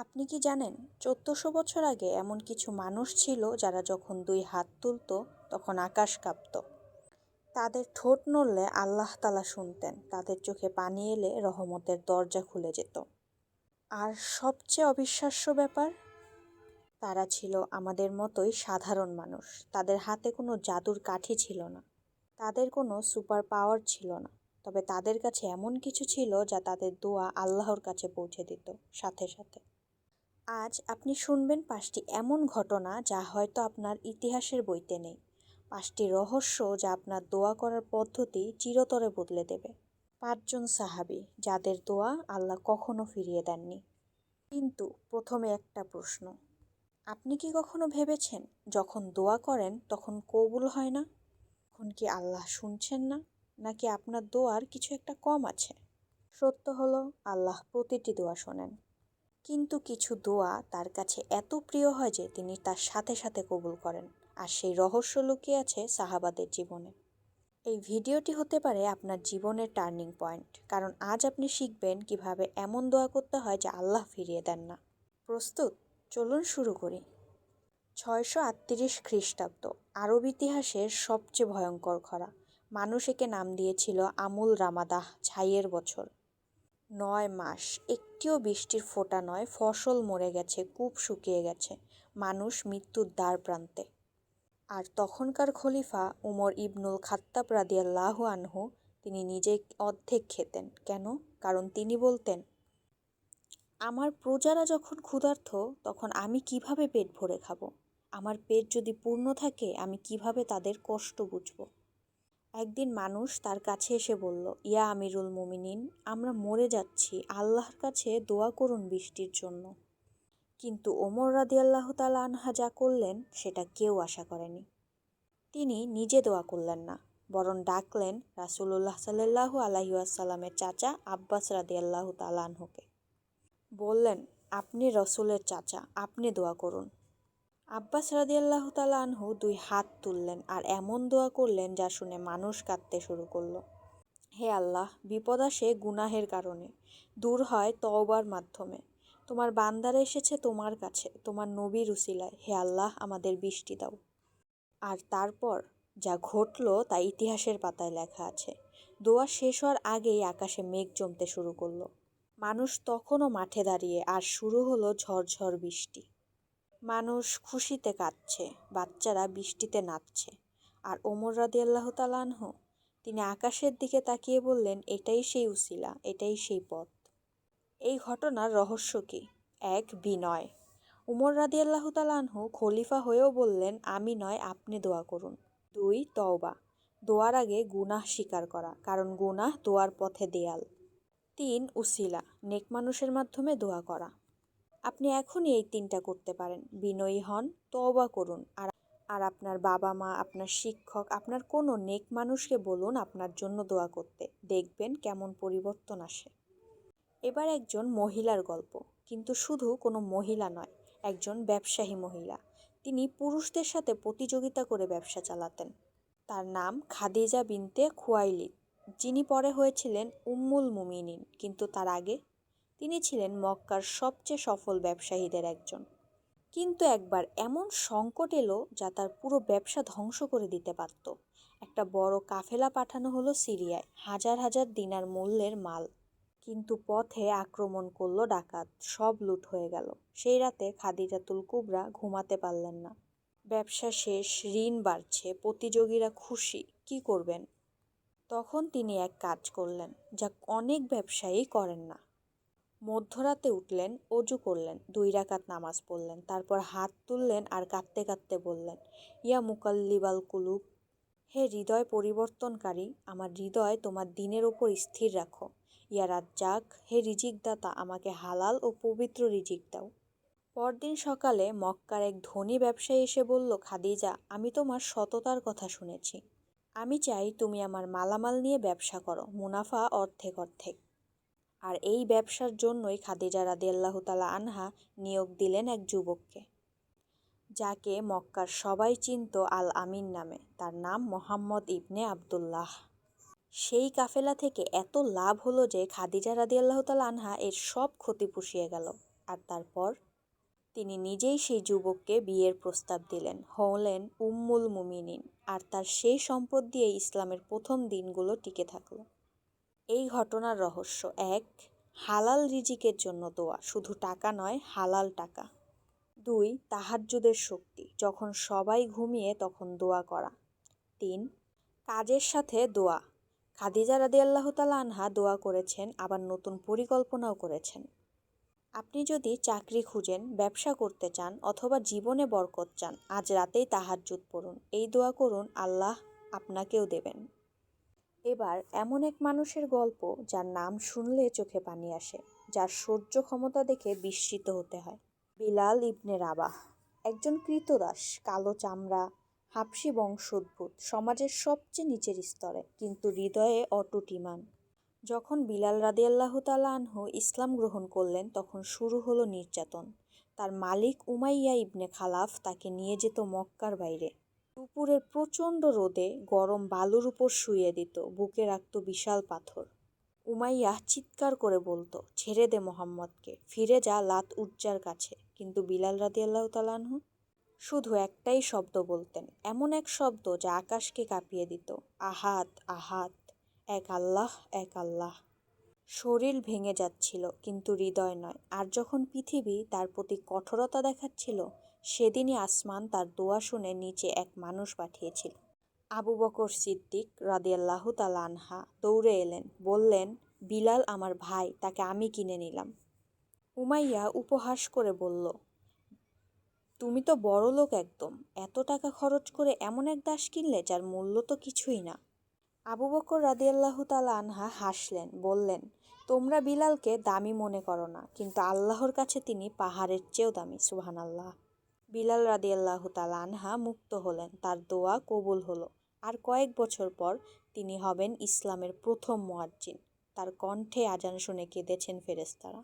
আপনি কি জানেন, চোদ্দশো বছর আগে এমন কিছু মানুষ ছিল যারা যখন দুই হাত তুলতো, তখন আকাশ কাঁপত। তাদের ঠোঁট নড়লে আল্লাহ তালা শুনতেন, তাদের চোখে পানি এলে রহমতের দরজা খুলে যেত। আর সবচেয়ে অবিশ্বাস্য ব্যাপার, তারা ছিল আমাদের মতোই সাধারণ মানুষ, তাদের হাতে কোনো জাদুর কাঠি ছিল না, তাদের কোনো সুপার পাওয়ার ছিল না। তবে তাদের কাছে এমন কিছু ছিল যা তাদের দোয়া আল্লাহর কাছে পৌঁছে দিত, সাথে সাথে। আজ আপনি শুনবেন পাঁচটি এমন ঘটনা যা হয়তো আপনার ইতিহাসের বইতে নেই। পাঁচটি রহস্য যা আপনার দোয়া করার পদ্ধতি চিরতরে বদলে দেবে। পাঁচজন সাহাবি, যাদের দোয়া আল্লাহ কখনো ফিরিয়ে দেননি। কিন্তু প্রথমে একটা প্রশ্ন। আপনি কি কখনো ভেবেছেন, যখন দোয়া করেন, তখন কবুল হয় না? তখন কি আল্লাহ শুনছেন না? নাকি আপনার দোয়ার কিছু একটা কম আছে? সত্য হলো, আল্লাহ প্রতিটি দোয়া শোনেন। কিন্তু কিছু দোয়া তার কাছে এত প্রিয় হয় যে তিনি তার সাথে সাথে কবুল করেন আর সেই রহস্য লুকিয়ে আছে সাহাবাদের জীবনে। এই ভিডিওটি হতে পারে আপনার জীবনের টার্নিং পয়েন্ট, কারণ আজ আপনি শিখবেন কীভাবে এমন দোয়া করতে হয় যা আল্লাহ ফিরিয়ে দেন না। প্রস্তুত? চলুন শুরু করি। ছয়শো আটত্রিশ খ্রিস্টাব্দ, আরব ইতিহাসের সবচেয়ে ভয়ঙ্কর খরা। মানুষ একে নাম দিয়েছিল আমুল রামাদাহ, ছাইয়ের বছর। নয় মাস। একটিও বৃষ্টির ফোঁটা নয়, ফসল মরে গেছে, কূপ শুকিয়ে গেছে, মানুষ মৃত্যুর দ্বার প্রান্তে। আর তখনকার খলিফা উমর ইবনুল খাত্তাব রাদিয়াল্লাহু আনহু, তিনি নিজে অর্ধেক খেতেন। কেন? কারণ তিনি বলতেন, আমার প্রজারা যখন ক্ষুধার্থ তখন আমি কীভাবে পেট ভরে খাব? আমার পেট যদি পূর্ণ থাকে, আমি কীভাবে তাদের কষ্ট বুঝব? একদিন মানুষ তার কাছে এসে বলল, ইয়া আমিরুল মুমিনিন, আমরা মরে যাচ্ছি, আল্লাহর কাছে দোয়া করুন বৃষ্টির জন্য। কিন্তু ওমর রাদি আল্লাহ তালা আনহা যা করলেন, সেটা কেউ আশা করেনি। তিনি নিজে দোয়া করলেন না, বরং ডাকলেন রাসুল্লাহ সাল্লাহু আলহিউসাল্লামের চাচা আব্বাস রাদি আল্লাহ তালানহুকে বললেন, আপনি রসুলের চাচা, আপনি দোয়া করুন। আব্বাস রাদিয়াল্লাহ তালা আনহু দুই হাত তুললেন আর এমন দোয়া করলেন যা শুনে মানুষ কাঁদতে শুরু করল। হে আল্লাহ, বিপদ আসে গুনাহের কারণে, দূর হয় তওবার মাধ্যমে। তোমার বান্দারা এসেছে তোমার কাছে, তোমার নবীর উসিলায়। হে আল্লাহ, আমাদের বৃষ্টি দাও। আর তারপর যা ঘটল তা ইতিহাসের পাতায় লেখা আছে। দোয়া শেষ হওয়ার আগেই আকাশে মেঘ জমতে শুরু করল। মানুষ তখনও মাঠে দাঁড়িয়ে, আর শুরু হলো ঝড়ঝড় বৃষ্টি। মানুষ খুশিতে কাঁদছে, বাচ্চারা বৃষ্টিতে নাচছে। আর ওমর রাদি আল্লাহ তালানহ তিনি আকাশের দিকে তাকিয়ে বললেন, এটাই সেই উসিলা, এটাই সেই পথ। এই ঘটনার রহস্য কি? এক বিনয় উমর রাদি আল্লাহ তালানহু খলিফা হয়েও বললেন, আমি নয়, আপনি দোয়া করুন। দুই, তওবা। দোয়ার আগে গুনাহ স্বীকার করা, কারণ গুনাহ দোয়ার পথে দেয়াল। তিন, উসিলা, নেক মানুষের মাধ্যমে দোয়া করা। আপনি এখনই এই তিনটা করতে পারেন। বিনয়ী হন, তওবা করুন। আর আর আপনার বাবা মা, আপনার শিক্ষক, আপনার কোনো নেক মানুষকে বলুন আপনার জন্য দোয়া করতে। দেখবেন কেমন পরিবর্তন আসে। এবার একজন মহিলার গল্প। কিন্তু শুধু কোনো মহিলা নয়, একজন ব্যবসায়ী মহিলা। তিনি পুরুষদের সাথে প্রতিযোগিতা করে ব্যবসা চালাতেন। তার নাম খাদিজা বিনতে খুয়াইলিদ যিনি পরে হয়েছিলেন উম্মুল মুমিনিন। কিন্তু তার আগে তিনি ছিলেন মক্কার সবচেয়ে সফল ব্যবসায়ীদের একজন। কিন্তু একবার এমন সংকট এলো যা তার পুরো ব্যবসা ধ্বংস করে দিতে পারত। একটা বড় কাফেলা পাঠানো হলো সিরিয়ায়, হাজার হাজার দিনার মূল্যের মাল। কিন্তু পথে আক্রমণ করল ডাকাত, সব লুট হয়ে গেল। সেই রাতে খাদিজাতুল কুবরা ঘুমাতে পারলেন না। ব্যবসা শেষ, ঋণ বাড়ছে, প্রতিযোগীরা খুশি, কি করবেন? তখন তিনি এক কাজ করলেন, যা অনেক ব্যবসায়ী করেন না। মধ্যরাতে উঠলেন, অজু করলেন, দুই রাকাত নামাজ পড়লেন, তারপর হাত তুললেন আর কাঁদতে কাঁদতে বললেন, ইয়া মুকাল্লিবাল কুলুব, হে হৃদয় পরিবর্তনকারী, আমার হৃদয় তোমার দিনের ওপর স্থির রাখো। ইয়া রাজ্জাক, হে রিজিকদাতা, আমাকে হালাল ও পবিত্র রিজিক দাও। পরদিন সকালে মক্কার এক ধনী ব্যবসায়ী এসে বলল, খাদিজা, আমি তোমার সততার কথা শুনেছি। আমি চাই তুমি আমার মালামাল নিয়ে ব্যবসা করো, মুনাফা অর্ধেক অর্ধেক। আর এই ব্যবসার জন্যই খাদিজা রাদি আল্লাহ তালা আনহা নিয়োগ দিলেন এক যুবককে, যাকে মক্কার সবাই চিনত আল আমিন নামে। তার নাম মোহাম্মদ ইবনে আবদুল্লাহ। সেই কাফেলা থেকে এত লাভ হলো যে খাদিজা রাদি আল্লাহ তালা আনহা এর সব ক্ষতি পুষিয়ে গেল। আর তারপর তিনি নিজেই সেই যুবককে বিয়ের প্রস্তাব দিলেন, হলেন উম্মুল মুমিনিন। আর তার সেই সম্পদ দিয়ে ইসলামের প্রথম দিনগুলো টিকে থাকল। এই ঘটনার রহস্য এক, হালাল রিজিকের জন্য দোয়া, শুধু টাকা নয়, হালাল টাকা। দুই, তাহাজ্জুদের শক্তি, যখন সবাই ঘুমিয়ে তখন দোয়া করা। তিন, কাজের সাথে দোয়া। খাদিজা রাদি আল্লাহ তালা আনহা দোয়া করেছেন, আবার নতুন পরিকল্পনাও করেছেন। আপনি যদি চাকরি খুঁজেন, ব্যবসা করতে চান, অথবা জীবনে বরকত চান, আজ রাতেই তাহাজ্জুদ পড়ুন। এই দোয়া করুন, আল্লাহ আপনাকেও দেবেন। এবার এমন এক মানুষের গল্প যার নাম শুনলে চোখে পানি আসে, যার সহ্য ক্ষমতা দেখে বিস্মিত হতে হয়। বিলাল ইবনে রাবাহ, একজন কৃতদাস, কালো চামড়া হাপসি বংশোদ্ভূত, সমাজের সবচেয়ে নিচের স্তরে, কিন্তু হৃদয়ে অটুট ইমান। যখন বিলাল রাদিয়াল্লাহু তাআলা আনহু ইসলাম গ্রহণ করলেন, তখন শুরু হলো নির্যাতন। তার মালিক উমাইয়া ইবনে খালাফ তাকে নিয়ে যেত মক্কার বাইরে। দুপুরের প্রচণ্ড রোদে গরম বালুর উপর শুইয়ে দিত, বুকে রাখত বিশাল পাথর। উমাইয়া চিৎকার করে বলতো, ছেড়ে দে মোহাম্মদকে, ফিরে যা লাত উজ্জার কাছে। কিন্তু বিলাল রাদিয়াল্লাহু তাআলা আনহু শুধু একটাই শব্দ বলতেন, এমন এক শব্দ যা আকাশকে কাঁপিয়ে দিত, আহাত আহাত, এক আল্লাহ এক আল্লাহ। শরীর ভেঙে যাচ্ছিল, কিন্তু হৃদয় নয়, আর যখন পৃথিবী তার প্রতি কঠোরতা দেখাচ্ছিল সেদিনই আসমান তার দোয়া শুনে নিচে এক মানুষ পাঠিয়েছিল। আবু বকর সিদ্দিক রাদিয়াল্লাহু তালা আনহা দৌড়ে এলেন, বললেন, বিলাল আমার ভাই, তাকে আমি কিনে নিলাম। উমাইয়া উপহাস করে বলল, তুমি তো বড় লোক একদম, এত টাকা খরচ করে এমন এক দাস কিনলে যার মূল্য তো কিছুই না। আবু বকর রাদিয়াল্লাহু তালা আনহা হাসলেন, বললেন, তোমরা বিলালকে দামি মনে করো না, কিন্তু আল্লাহর কাছে তিনি পাহাড়ের চেয়েও দামি সুহান আল্লাহ বিলাল রাদিয়াল্লাহু তালা আনহা মুক্ত হলেন। তার দোয়া কবুল হলো। আর কয়েক বছর পর তিনি হবেন ইসলামের প্রথম মোয়াজ্জিন। তার কণ্ঠে আজান শুনে কেঁদেছেন ফেরেস্তারা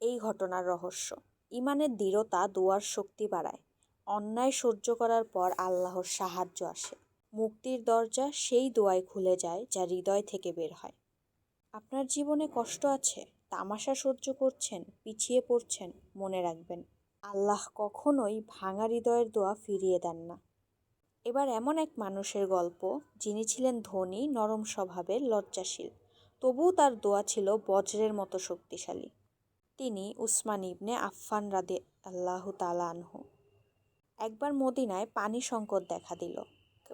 এই ঘটনার রহস্য। ইমানের দৃঢ়তা দোয়ার শক্তি বাড়ায়। অন্যায় সহ্য করার পর আল্লাহর সাহায্য আসে। মুক্তির দরজা সেই দোয়ায় খুলে যায় যা হৃদয় থেকে বের হয়। আপনার জীবনে কষ্ট আছে? তামাশা সহ্য করছেন? পিছিয়ে পড়ছেন? মনে রাখবেন। আল্লাহ কখনোই ভাঙা হৃদয়ের দোয়া ফিরিয়ে দেন না। এবার এমন এক মানুষের গল্প, যিনি ছিলেন ধনী, নরম স্বভাবের, লজ্জাশীল। তবুও তার দোয়া ছিল বজ্রের মতো শক্তিশালী। তিনি উসমান ইবনে আফফান রাদে আল্লাহ তালা আনহু। একবার মদিনায় পানি সংকট দেখা দিল।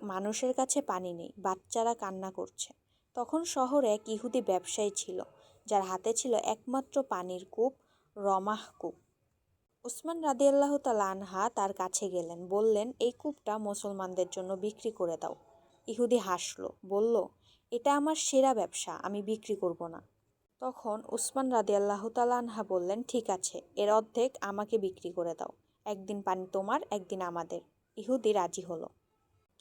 মানুষের কাছে পানি নেই, বাচ্চারা কান্না করছে। তখন শহরে এক ইহুদি ব্যবসায়ী ছিল, যার হাতে ছিল একমাত্র পানির কূপ, রমাহ কূপ। উসমান রাদিয়াল্লাহ আনহা তার কাছে গেলেন, বললেন, এই কূপটা মুসলমানদের জন্য বিক্রি করে দাও। ইহুদি হাসলো, বলল, এটা আমার সেরা ব্যবসা, আমি বিক্রি করব না। তখন উসমান রাদিয়াল্লাহ আনহা বললেন, ঠিক আছে, এর অর্ধেক আমাকে বিক্রি করে দাও, একদিন পানি তোমার, একদিন আমাদের। ইহুদি রাজি হলো।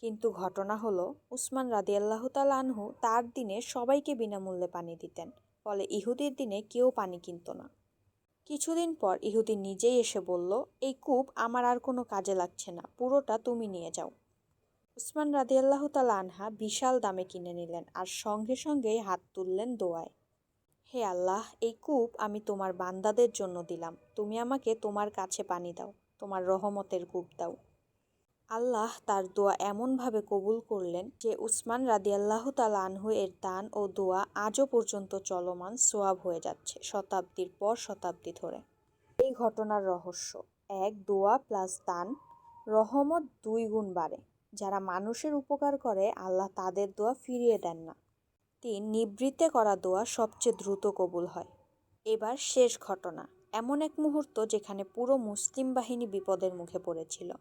কিন্তু ঘটনা হলো উসমান রাদিয়াল্লাহ আনহু তার দিনে সবাইকে বিনামূল্যে পানি দিতেন, ফলে ইহুদির দিনে কেউ পানি কিনত না। কিছুদিন পর ইহুদি নিজেই এসে বলল, এই কূপ আমার আর কোনো কাজে লাগছে না, পুরোটা তুমি নিয়ে যাও। উসমান রাদিয়াল্লাহ তালা আনহা বিশাল দামে কিনে নিলেন আর সঙ্গে সঙ্গেই হাত তুললেন দোয়ায়। হে আল্লাহ, এই কূপ আমি তোমার বান্দাদের জন্য দিলাম। তুমি আমাকে তোমার কাছে পানি দাও, তোমার রহমতের কূপ দাও। আল্লাহ তার দোয়া এমনভাবে কবুল করলেন যে উসমান রাদিয়াল্লাহ তাল আনহু এর দান ও দোয়া আজও পর্যন্ত চলমান সোয়াব হয়ে যাচ্ছে শতাব্দীর পর শতাব্দী ধরে। এই ঘটনার রহস্য, এক দোয়া প্লাস দান রহমত দুই গুণ বাড়ে। যারা মানুষের উপকার করে, আল্লাহ তাদের দোয়া ফিরিয়ে দেন না। তিন, নিবৃত্তে করা দোয়া সবচেয়ে দ্রুত কবুল হয়। এবার শেষ ঘটনা, এমন এক মুহূর্ত যেখানে পুরো মুসলিম বাহিনী বিপদের মুখে পড়েছিল।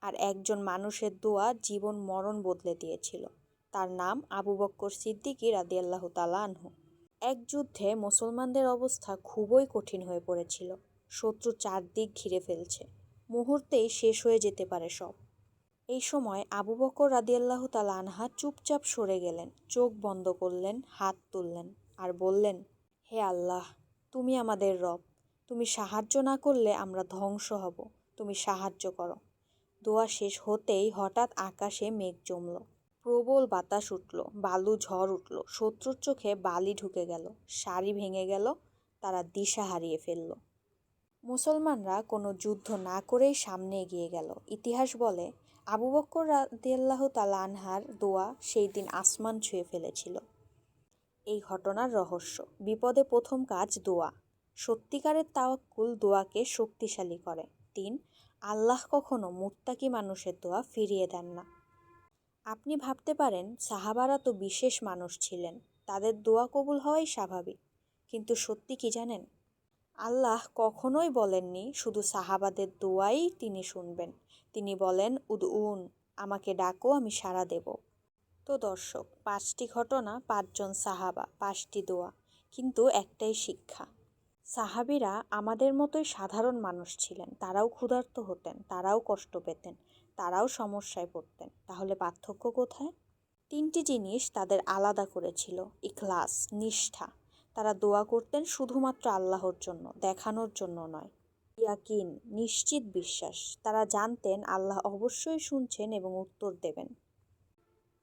আর একজন মানুষের দোয়া জীবন মরণ বদলে দিয়েছিল। তার নাম আবু বক্কর সিদ্দিকি রাদিয়াল্লাহ তালা আনহু। এক যুদ্ধে মুসলমানদের অবস্থা খুবই কঠিন হয়ে পড়েছিল। শত্রু চারদিক ঘিরে ফেলছে। মুহূর্তেই শেষ হয়ে যেতে পারে সব। এই সময় আবু বকর রাদিয়াল্লাহ তালা আনহা চুপচাপ সরে গেলেন, চোখ বন্ধ করলেন, হাত তুললেন আর বললেন, হে আল্লাহ, তুমি আমাদের রব। তুমি সাহায্য না করলে আমরা ধ্বংস হব। তুমি সাহায্য করো। দোয়া শেষ হতেই হঠাৎ আকাশে মেঘ জমল। প্রবল বাতাস উঠল, বালু ঝড় উঠল, শত্রুর চোখে বালি ঢুকে গেল শাড়ি ভেঙে গেল, তারা দিশা হারিয়ে ফেলল। মুসলমানরা কোনো যুদ্ধ না করেই সামনে এগিয়ে গেল। ইতিহাস বলে, আবু বক্কর রাদিয়াল্লাহু তাআলা আনহার দোয়া সেই দিন আসমান ছুঁয়ে ফেলেছিল। এই ঘটনার রহস্য, বিপদে প্রথম কাজ দোয়া। সত্যিকারের তাওয়াক্কুল দোয়াকে শক্তিশালী করে। তিন আল্লাহ কখনো মুত্তাকি মানুষের দোয়া ফিরিয়ে দেন না। আপনি ভাবতে পারেন, সাহাবারা তো বিশেষ মানুষ ছিলেন, তাদের দোয়া কবুল হওয়াই স্বাভাবিক, কিন্তু সত্যি কি জানেন? আল্লাহ কখনোই বলেননি, শুধু সাহাবাদের দোয়াই তিনি শুনবেন। তিনি বলেন উদ উন আমাকে ডাকো, আমি সাড়া দেব। তো দর্শক, পাঁচটি ঘটনা, পাঁচজন সাহাবা, পাঁচটি দোয়া, কিন্তু একটাই শিক্ষা। সাহাবিরা আমাদের মতোই সাধারণ মানুষ ছিলেন। তারাও ক্ষুধার্ত হতেন, তারাও কষ্ট পেতেন, তারাও সমস্যায় পড়তেন। তাহলে পার্থক্য কোথায়? তিনটি জিনিস তাদের আলাদা করেছিল, ইখলাস, নিষ্ঠা। তারা দোয়া করতেন শুধুমাত্র আল্লাহর জন্য, দেখানোর জন্য নয়। ইয়াকিন, নিশ্চিত বিশ্বাস। তারা জানতেন আল্লাহ অবশ্যই শুনছেন এবং উত্তর দেবেন।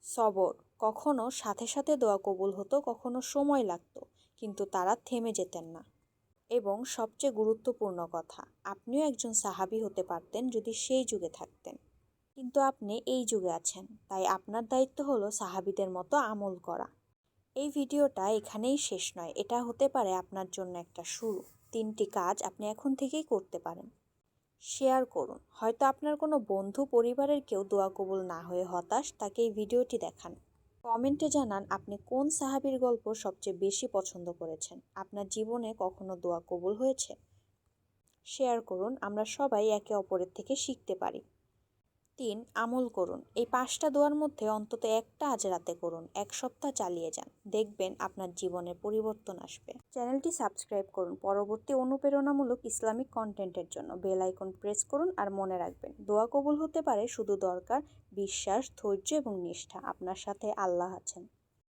সবর, কখনো সাথে সাথে দোয়া কবুল হতো, কখনো সময় লাগতো, কিন্তু তারা থেমে যেতেন না। এবং সবচেয়ে গুরুত্বপূর্ণ কথা, আপনিও একজন সাহাবি হতে পারতেন যদি সেই যুগে থাকতেন। কিন্তু আপনি এই যুগে আছেন, তাই আপনার দায়িত্ব হলো সাহাবিদের মতো আমল করা। এই ভিডিওটা এখানেই শেষ নয়, এটা হতে পারে আপনার জন্য একটা শুরু। তিনটি কাজ আপনি এখন থেকেই করতে পারেন। শেয়ার করুন, হয়তো আপনার কোনো বন্ধু, পরিবারের কেউ দোয়া কবুল না হয়ে হতাশ, তাকে এই ভিডিওটি দেখান। কমেন্টে জানান, আপনি কোন সাহাবির গল্প সবচেয়ে বেশি পছন্দ করেছেন? আপনার জীবনে কখনো দোয়া কবুল হয়েছে? শেয়ার করুন, আমরা সবাই একে অপরের থেকে শিখতে পারি। তিন আমল করুন। এই পাঁচটা দোয়ার মধ্যে অন্তত একটা আজ রাতে করুন। এক সপ্তাহ চালিয়ে যান। দেখবেন আপনার জীবনে পরিবর্তন আসবে। চ্যানেলটি সাবস্ক্রাইব করুন। পরবর্তী অনুপ্রেরণামূলক ইসলামিক কন্টেন্টের জন্য বেল আইকন প্রেস করুন আর মনে রাখবেন, দোয়া কবুল হতে পারে শুধু দরকার, বিশ্বাস, ধৈর্য এবং নিষ্ঠা। আপনার সাথে আল্লাহ আছেন।